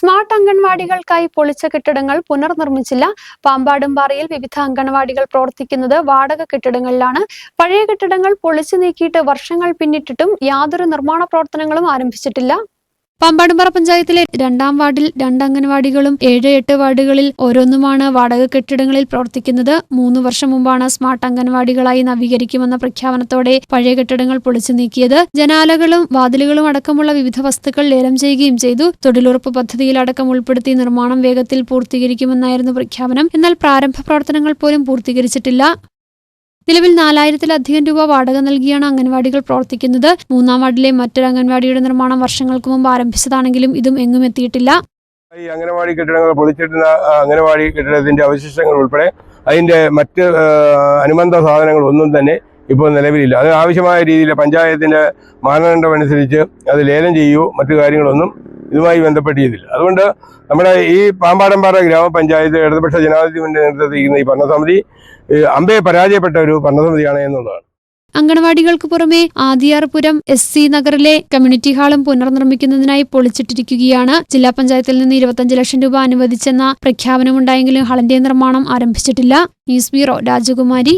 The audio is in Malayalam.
സ്മാർട്ട് അംഗൻവാടികൾക്കായി പൊളിച്ച കെട്ടിടങ്ങൾ പുനർനിർമ്മിച്ചില്ല. പാമ്പാടുംപാറയിൽ വിവിധ അംഗൻവാടികൾ പ്രവർത്തിക്കുന്നത് വാടക കെട്ടിടങ്ങളിലാണ്. പഴയ കെട്ടിടങ്ങൾ പൊളിച്ചു നീക്കിയിട്ട് വർഷങ്ങൾ പിന്നിട്ടിട്ടും യാതൊരു നിർമ്മാണ പ്രവർത്തനങ്ങളും ആരംഭിച്ചിട്ടില്ല. പാമ്പാടുംപാറ പഞ്ചായത്തിലെ രണ്ടാം വാർഡിൽ രണ്ട് അംഗൻവാടികളും ഏഴ് എട്ട് വാർഡുകളിൽ ഓരോന്നുമാണ് വാടക കെട്ടിടങ്ങളിൽ പ്രവർത്തിക്കുന്നത്. മൂന്ന് വർഷം മുമ്പാണ് സ്മാർട്ട് അംഗൻവാടികളായി നവീകരിക്കുമെന്ന പ്രഖ്യാപനത്തോടെ പഴയ കെട്ടിടങ്ങൾ പൊളിച്ചു നീക്കിയത്. ജനാലകളും വാതിലുകളും അടക്കമുള്ള വിവിധ വസ്തുക്കൾ ലേലം ചെയ്യുകയും ചെയ്തു. തൊഴിലുറപ്പ് പദ്ധതിയിൽ അടക്കം ഉൾപ്പെടുത്തി നിർമ്മാണം വേഗത്തിൽ പൂർത്തീകരിക്കുമെന്നായിരുന്നു പ്രഖ്യാപനം. എന്നാൽ പ്രാരംഭ പ്രവർത്തനങ്ങൾ പോലും പൂർത്തീകരിച്ചിട്ടില്ല. നിലവിൽ നാലായിരത്തിലധികം രൂപ വാടക നൽകിയാണ് അംഗൻവാടികൾ പ്രവർത്തിക്കുന്നത്. മൂന്നാം വാർഡിലെ മറ്റൊരു അംഗൻവാടിയുടെ നിർമ്മാണം വർഷങ്ങൾക്ക് മുമ്പ് ആരംഭിച്ചതാണെങ്കിലും ഇതും എങ്ങും എത്തിയിട്ടില്ല. ഈ അംഗനവാടി കെട്ടിടങ്ങൾ പൊളിച്ചിട്ടുന്ന ആ, അംഗനവാടി കെട്ടിടത്തിന്റെ അവശിഷ്ടങ്ങൾ ഉൾപ്പെടെ അതിന്റെ മറ്റ് അനുബന്ധ സാധനങ്ങൾ ഒന്നും തന്നെ ഇപ്പോൾ നിലവിലില്ല. അത് ആവശ്യമായ രീതിയിൽ പഞ്ചായത്തിന്റെ മാനദണ്ഡം അനുസരിച്ച് അത് ലേലം ചെയ്യുകയോ മറ്റു കാര്യങ്ങളൊന്നും ഇതുമായി ബന്ധപ്പെട്ട് അതുകൊണ്ട് നമ്മുടെ ഈ പാമ്പാടമ്പാറ ഗ്രാമപഞ്ചായത്ത് ഇടതുപക്ഷ ജനാധിപത്യത്തിന്റെ നേതൃത്വത്തിൽ ഈ ഭരണസമിതി അമ്പേ പരാജയപ്പെട്ട ഒരു ഭരണസമിതിയാണ് എന്നുള്ളതാണ്. അങ്കണവാടികൾക്ക് പുറമെ ആദിയാർപുരം എസ് സി നഗറിലെ കമ്മ്യൂണിറ്റി ഹാളും പുനർനിർമ്മിക്കുന്നതിനായി പൊളിച്ചിട്ടിരിക്കുകയാണ്. ജില്ലാ പഞ്ചായത്തിൽ നിന്ന് ഇരുപത്തഞ്ച് ലക്ഷം രൂപ അനുവദിച്ചെന്ന പ്രഖ്യാപനമുണ്ടായെങ്കിലും ഹാളിന്റെ നിർമ്മാണം ആരംഭിച്ചിട്ടില്ല. ന്യൂസ് ബ്യൂറോ രാജകുമാരി.